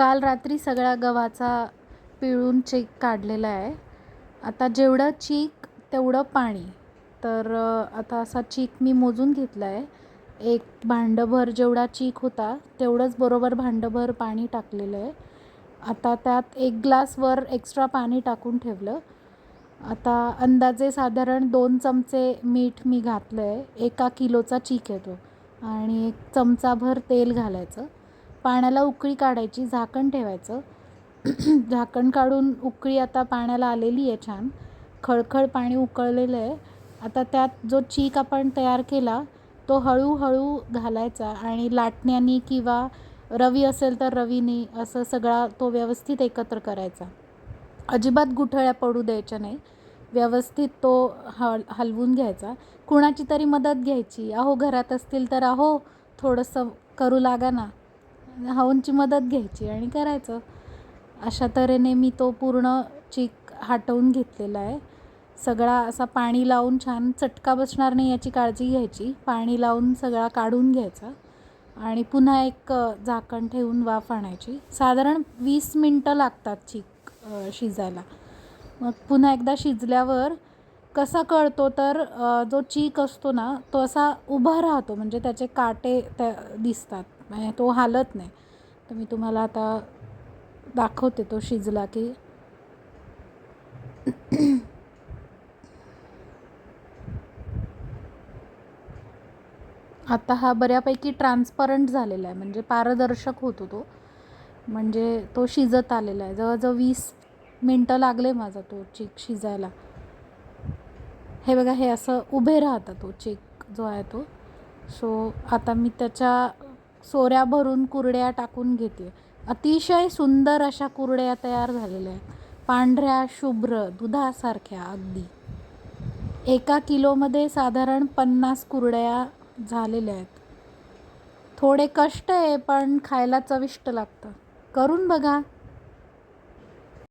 काल रात्री सगळ्या गव्हाचा पिळून चीक काढलेला आहे. आता जेवढं चीक तेवढं पाणी. तर आता असा चीक मी मोजून घेतला आहे एक भांडंभर जेवढा चीक होता तेवढंच बरोबर भांडंभर पाणी टाकलेलं आहे. आता त्यात एक ग्लासवर एक्स्ट्रा पाणी टाकून ठेवलं. आता अंदाजे साधारण दोन चमचे मीठ मी घातलं आहे एका किलोचा चीक येतो आणि एक चमचाभर तेल घालायचं. पाण्याला उकळी काढायची झाकण ठेवायचं. झाकण काढून उकळी आता पाण्याला आलेली आहे छान. खळखळ पाणी उकळलेलं आहे. आता त्यात जो चीक आपण तयार केला तो हळूहळू घालायचा आणि लाटण्यानी किंवा रवी असेल तर रवीने असं सगळा तो व्यवस्थित एकत्र करायचा. अजिबात गुठळ्या पडू द्यायच्या नाही. व्यवस्थित तो हल हलवून घ्यायचा. कुणाची तरी मदत घ्यायची. अहो घरात असतील तर अहो थोडंसं करू लागा ना. हाऊंची मदत घ्यायची आणि करायचं. अशा तऱ्हेने मी तो पूर्ण चीक हटवून घेतलेला आहे. सगळा असा पाणी लावून छान चटका बसणार नाही याची काळजी घ्यायची. पाणी लावून सगळा काढून घ्यायचा आणि पुन्हा एक झाकण ठेवून वाफ आणायची. साधारण वीस मिनटं लागतात चीक शिजायला. मग पुन्हा एकदा शिजल्यावर कसा कळतो तर जो चीक असतो ना तो असा उभा राहतो. म्हणजे त्याचे काटे त्या दिसतात. म्हणजे तो हालत नाही. तर मी तुम्हाला आता दाखवते तो शिजला की. आता हा बऱ्यापैकी ट्रान्सपरंट झालेला आहे म्हणजे पारदर्शक होतो तो. म्हणजे तो शिजत आलेला आहे. जवळजवळ वीस मिनटं लागले माझा तो चेक शिजायला. हे बघा हे असं उभे राहतं तो चेक जो आहे तो. सो आता मी त्याच्या सोऱ्या भरून कुरड्या टाकून घेते. अतिशय सुंदर अशा कुरड्या तयार झालेल्या आहेत. पांढऱ्या शुभ्र दुधासारख्या अगदी. एका किलोमध्ये साधारण पन्नास कुरड्या झालेल्या आहेत. थोडे कष्ट आहे पण खायला चविष्ट लागतं. करून बघा.